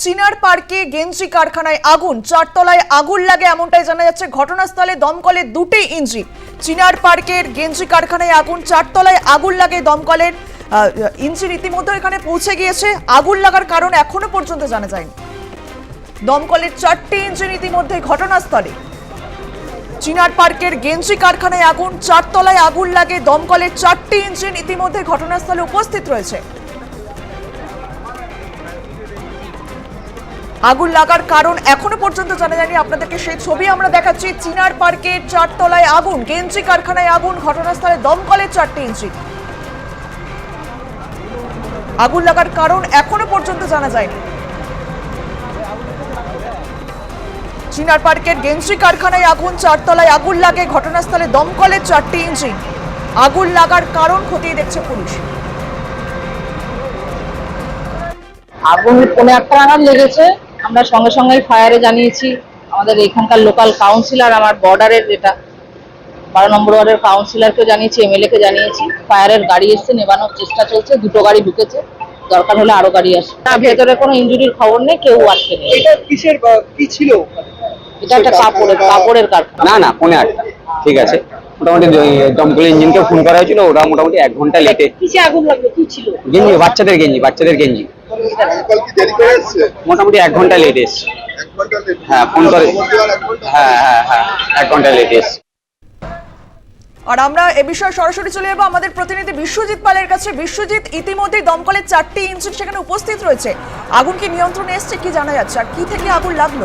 চিনার পার্কে গেঞ্জি কারখানায় আগুন, চারতলায় আগুন লাগে এমনটাই জানা যাচ্ছে। ঘটনাস্থলে দমকলের দুটি ইঞ্জিন চিনার পার্কের গেঞ্জি কারখানায় আগুন, চারতলায় আগুন লাগে দমকলের ইঞ্জিন ইতিমধ্যে এখানে পৌঁছে গিয়েছে। আগুন লাগার কারণ এখনও পর্যন্ত জানা যায়নি। দমকলের চারটি ইঞ্জিন ইতিমধ্যে ঘটনাস্থলে। চিনার পার্কের গেঞ্জি কারখানায় আগুন, চারতলায় আগুন লাগে দমকলের চারটি ইঞ্জিন ইতিমধ্যে ঘটনাস্থলে উপস্থিত রয়েছে। আগুন লাগার কারণ এখনও পর্যন্ত জানা যায়নি আপনাদেরকে। সেই ছবি আমরা দেখাচ্ছি, চিনার পার্কের চারতলায় আগুন, গেঞ্জি কারখানায় আগুন, ঘটনাস্থলে দমকলের চারটি ইঞ্জিন আগুন লাগার কারণ এখনও পর্যন্ত জানা যায়নি। চিনার পার্কের গেঞ্জি কারখানায় আগুন, চারতলায় আগুন লাগে, ঘটনাস্থলে দমকলের চারটি ইঞ্জিন আগুন লাগার কারণ খতিয়ে দেখছে পুলিশ। আগুন পনেরো আটটা নাগাদ লেগেছে। আমরা সঙ্গে সঙ্গে ফায়ারে জানিয়েছি। আমাদের এখানকার লোকাল কাউন্সিলর আমার বর্ডারের যেটা বারো নম্বর ওয়ার্ডের কাউন্সিলরকে জানিয়েছি এমএলএ কে জানিয়েছি। ফায়ারের গাড়ি এসছে নেবানোর চেষ্টা চলছে দুটো গাড়ি ঢুকেছে। দরকার হলে আরও গাড়ি আসবে। না ভেতরে কোনো ইঞ্জুরির খবর নেই কেউ আসছে নেই এটা কিসের কি ছিল? এটা একটা কাপড়ের কাপড়ের কারখানা। না না পৌনে আটটা ঠিক আছে। মোটামুটি দমকল ইঞ্জিনকে ফোন করা হয়েছিল ওরা মোটামুটি এক ঘণ্টা লেটে কিসে আগুন লাগল? কি ছিল? গেঞ্জি বাচ্চাদের গেঞ্জি বাচ্চাদের গেঞ্জি। মোটামুটি এক ঘণ্টা লেট এসছে। হ্যাঁ, ফোন করে- হ্যাঁ হ্যাঁ হ্যাঁ এক ঘণ্টা লেট এসছে। আর আমরা এ বিষয়ে সরাসরি চলে যাব আমাদের প্রতিনিধি বিশ্বজিৎ পালের কাছে। বিশ্বজিৎ ইতিমধ্যে দমকলের চারটি ইঞ্জিন সেখানে উপস্থিত রয়েছে। আগুন কি নিয়ন্ত্রণে এসছে কি জানা যাচ্ছে? আর কি থেকে আগুন লাগল?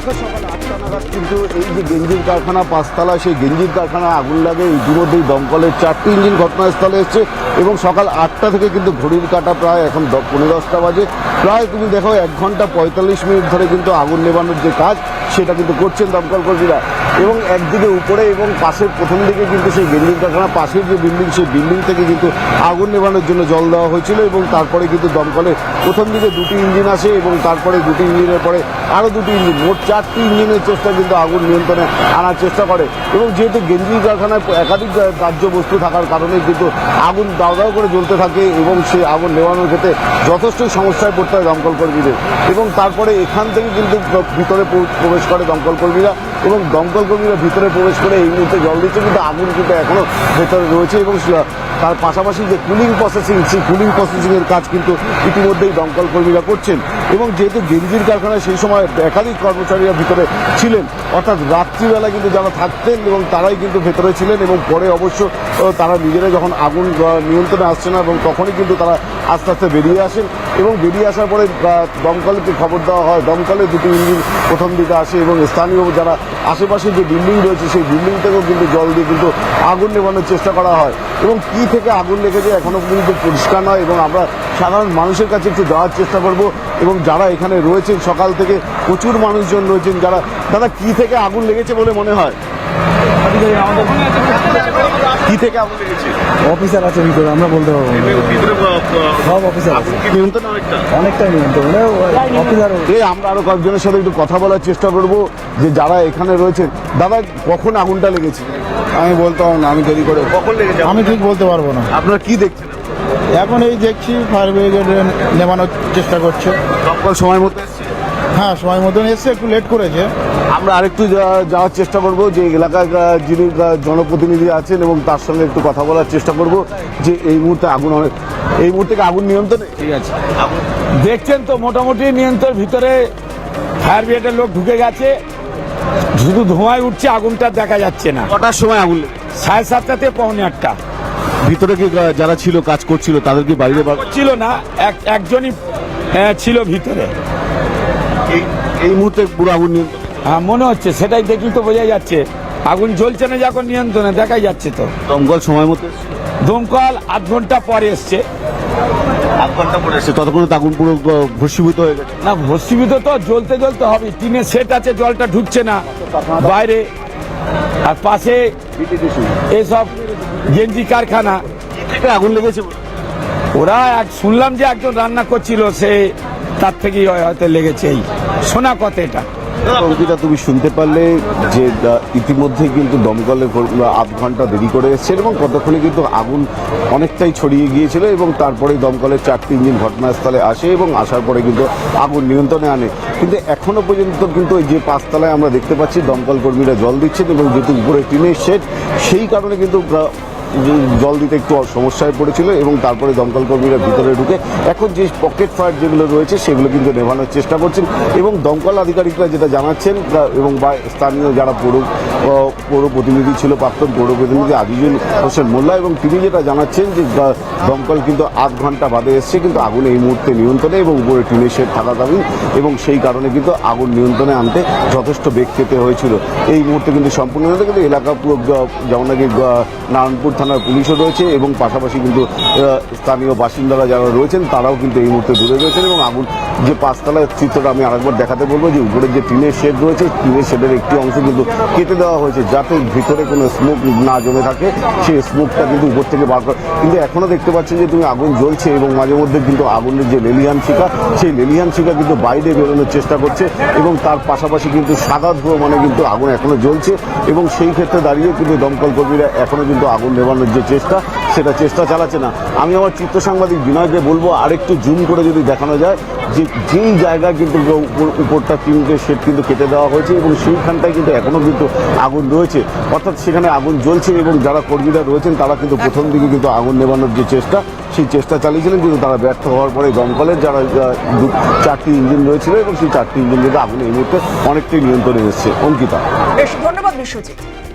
দেখো সকাল আটটা নাগাদ কিন্তু এই যে গেঞ্জির কারখানা, পাঁচতলা, সেই গেঞ্জির কারখানায় আগুন লাগে। ইতিমধ্যেই দমকলের চারটি ইঞ্জিন ঘটনাস্থলে এসছে এবং সকাল আটটা থেকে কিন্তু ঘড়ির কাটা প্রায় এখন পনেরো দশটা বাজে। প্রায় তুমি দেখো এক ঘণ্টা পঁয়তাল্লিশ মিনিট ধরে কিন্তু আগুন নেবানোর যে কাজ, সেটা কিন্তু করছেন দমকল কর্মীরা। এবং একদিকে উপরে এবং পাশের প্রথম দিকে কিন্তু সেই গেঞ্জির কারখানা পাশের যে বিল্ডিং সেই বিল্ডিং থেকে কিন্তু আগুন নেবানোর জন্য জল দেওয়া হয়েছিল এবং তারপরে কিন্তু দমকলের প্রথম দিকে দুটি ইঞ্জিন আসে এবং তারপরে দুটি ইঞ্জিনের পরে আরও দুটি ইঞ্জিন, মোট চারটি ইঞ্জিনের চেষ্টা কিন্তু আগুন নিয়ন্ত্রণে আনার চেষ্টা করে এবং যেহেতু গেঞ্জি কারখানায় একাধিক কার্য বস্তু থাকার কারণে কিন্তু আগুন দাও দাও করে জ্বলতে থাকে এবং সেই আগুন নেওয়ানোর ক্ষেত্রে যথেষ্টই সমস্যায় পড়তে হয় দমকল কর্মীদের এবং তারপরে এখান থেকে কিন্তু ভিতরে প্রবেশ করে দমকল কর্মীরা এবং দমকল কর্মীরা ভিতরে প্রবেশ করে এই মুহূর্তে জল দিচ্ছে কিন্তু আগুন কিন্তু এখনো ভেতরে রয়েছে এবং সে- তার পাশাপাশি যে কুলিং প্রসেসিং সেই কুলিং প্রসেসিংয়ের কাজ কিন্তু ইতিমধ্যেই দমকল কর্মীরা করছেন। এবং যেহেতু গেঞ্জির কারখানায় সেই সময় একাধিক কর্মচারীরা ভিতরে ছিলেন, অর্থাৎ রাত্রিবেলা কিন্তু যারা থাকতেন এবং তারাই কিন্তু ভেতরে ছিলেন এবং পরে অবশ্য তারা নিজেরা যখন আগুন নিয়ন্ত্রণে আসছে না এবং তখনই কিন্তু তারা আস্তে আস্তে বেরিয়ে আসেন এবং বেরিয়ে আসার পরে দমকলকে খবর দেওয়া হয় দমকলের দুটি ইঞ্জিন প্রথম দিকে আসে এবং স্থানীয় যারা আশেপাশে যে বিল্ডিং রয়েছে সেই বিল্ডিং থেকেও কিন্তু জল দিয়ে কিন্তু আগুন নেবানোর চেষ্টা করা হয়। এবং কি থেকে আগুন লেগেছে এখনও পর্যন্ত পরিষ্কার নয় এবং আমরা সাধারণ মানুষের কাছে একটু যাওয়ার চেষ্টা করব এবং যারা এখানে রয়েছেন সকাল থেকে প্রচুর মানুষজন রয়েছেন যারা দাদা কি থেকে আগুন লেগেছে বলে মনে হয়? কি থেকে আগুন লেগেছে? অফিসার আছে ভিতরে আমরা বলতে পারব সব অফিসার আছে। নিয়ন্ত্রণ অনেকটা নিয়ন্ত্রণ। মানে অফিসার এই আমরা আরও কয়েকজনের সাথে একটু কথা বলার চেষ্টা করব যে যারা এখানে রয়েছেন দাদা কখন আগুনটা লেগেছে? আমি বলতে পারব না আমি দেরি করে কখন লেগেছে আমি ঠিক বলতে পারব না। আপনারা কি দেখছেন এখন এই দেখছি ফায়ার ব্রিগেড নেমানোর চেষ্টা করছে। দমকল সময় মতো হ্যাঁ সময় মতন এসছে একটু লেট করেছে। আমরা আরেকটু যাওয়ার চেষ্টা করব যে এলাকার যিনি জনপ্রতিনিধি আছেন এবং তার সঙ্গে একটু কথা বলার চেষ্টা করব যে এই মুহূর্তে আগুন অনেক এই মুহূর্তে আগুন নিয়ন্ত্রণে? ঠিক আছে। দেখছেন তো মোটামুটি নিয়ন্ত্রণ ভিতরে ফায়ার ব্রিগেডের লোক ঢুকে গেছে। শুধু ধোঁয়ায় উঠছে আগুনটা দেখা যাচ্ছে না। কটার সময় আগুন? সাড়ে সাতটাতে পৌনে আটটা। ভিতরে কি যারা ছিল কাজ করছিল তাদের কি বাইরে ছিল না এক একজনই আহ, ছিল ভিতরে। এই মুহূর্তে পুরো আগুন হ্যাঁ মনে হচ্ছে সেটাই দেখি তো বোঝা যাচ্ছে। আগুন জ্বলছে না যখন নিয়ন্ত্রণে দেখাই যাচ্ছে তো। দমকল সময় মতো? দমকল আধ ঘণ্টা পরে এসছে। আধ ঘণ্টা পরে এসছে। ততক্ষণে আগুন পুরো ভস্মীভূত হয়ে গেছে। না ভস্মীভূত তো জ্বলতে জ্বলতে হবে। টিনের সেট আছে জলটা ঢুকছে না। বাইরে আর পাশে এসব গেঞ্জি কারখানা। আগুন লেগেছে ওরা এক শুনলাম যে একজন রান্না করছিল সে তার থেকেই হয়- হয়তো লেগেছে এই শোনা কথা এটা। অঙ্কিতা তুমি শুনতে পারলে যে আহ, ইতিমধ্যেই কিন্তু দমকলের আধ ঘণ্টা দেরি করে এসছে এবং কতক্ষণে কিন্তু আগুন অনেকটাই ছড়িয়ে গিয়েছিল এবং তারপরে দমকলের চারটি ইঞ্জিন ঘটনাস্থলে আসে এবং আসার পরে কিন্তু আগুন নিয়ন্ত্রণে আনে। কিন্তু এখনও পর্যন্ত কিন্তু যে পাঁচতলায় আমরা দেখতে পাচ্ছি দমকল কর্মীরা জল দিচ্ছেন এবং যেহেতু উপরে টিনের শেড সেই কারণে কিন্তু জল দিতে একটু সমস্যায় পড়েছিল এবং তারপরে দমকল কর্মীরা ভিতরে ঢুকে এখন যে পকেট ফায়ার যেগুলো রয়েছে সেগুলো কিন্তু নেভানোর চেষ্টা করছেন এবং দমকল আধিকারিকরা যেটা জানাচ্ছেন এবং বা স্থানীয় যারা পৌর পৌর প্রতিনিধি ছিল, প্রাক্তন পৌর প্রতিনিধি আজিজুল হোসেন মোল্লা এবং তিনি যেটা জানাচ্ছেন যে দমকল কিন্তু আধ ঘণ্টা বাদে এসছে, কিন্তু আগুন এই মুহূর্তে নিয়ন্ত্রণে এবং উপরে টিনের শেড থাকাকালীন এবং সেই কারণে কিন্তু আগুন নিয়ন্ত্রণে আনতে যথেষ্ট বেগ পেতে হয়েছিল। এই মুহূর্তে কিন্তু সম্পূর্ণ কিন্তু এলাকা পুরো যেমন নাকি নারায়ণপুর থানার পুলিশও রয়েছে এবং পাশাপাশি কিন্তু স্থানীয় বাসিন্দারা যারা রয়েছেন, তারাও কিন্তু এই মুহূর্তে দূরে রয়েছেন এবং আগুন যে পাঁচতলার চিত্রটা আমি আরেকবার দেখাতে বলব যে উপরে যে টিনের শেড রয়েছে টিনের শেডের একটি অংশ কিন্তু কেটে দেওয়া হয়েছে যাতে ভিতরে কোনো স্মোক না জমে থাকে। সেই স্মোকটা কিন্তু উপর থেকে বার করে কিন্তু এখনও দেখতে পাচ্ছেন যে তুমি আগুন জ্বলছে এবং মাঝে মধ্যে কিন্তু আগুনের যে লেলিয়ান শিকা সেই লেলিয়ান শিকা কিন্তু বাইরে বেরোনোর চেষ্টা করছে এবং তার পাশাপাশি কিন্তু সাদা ধোঁয়া মানে কিন্তু আগুন এখনও জ্বলছে এবং সেই ক্ষেত্রে দাঁড়িয়ে কিন্তু দমকল কর্মীরা এখনও কিন্তু আগুন নেভানোর যে চেষ্টা, সেটা চেষ্টা চালাচ্ছে না। আমি আমার চিত্র সাংবাদিক বিনয়কে বলব, আরেকটু জুম করে যদি দেখানো যায়, যে যেই জায়গায় কিন্তু উপর- উপরটা তিনটে সেট কিন্তু কেটে দেওয়া হয়েছে এবং সেইখানটায় কিন্তু এখনও কিন্তু আগুন রয়েছে। অর্থাৎ সেখানে আগুন জ্বলছে এবং যারা কর্মীরা রয়েছেন, তারা কিন্তু প্রথম দিকে কিন্তু আগুন নেভানোর যে চেষ্টা, সেই চেষ্টা চালিয়েছিলেন, কিন্তু তারা ব্যর্থ হওয়ার পরে দমকলের যারা চারটি ইঞ্জিন রয়েছিল এবং সেই চারটি ইঞ্জিন কিন্তু আগুন এই মুহূর্তে অনেকটাই নিয়ন্ত্রণে এসছে। অঙ্কিতা। বেশ, ধন্যবাদ বিশ্বজিৎ।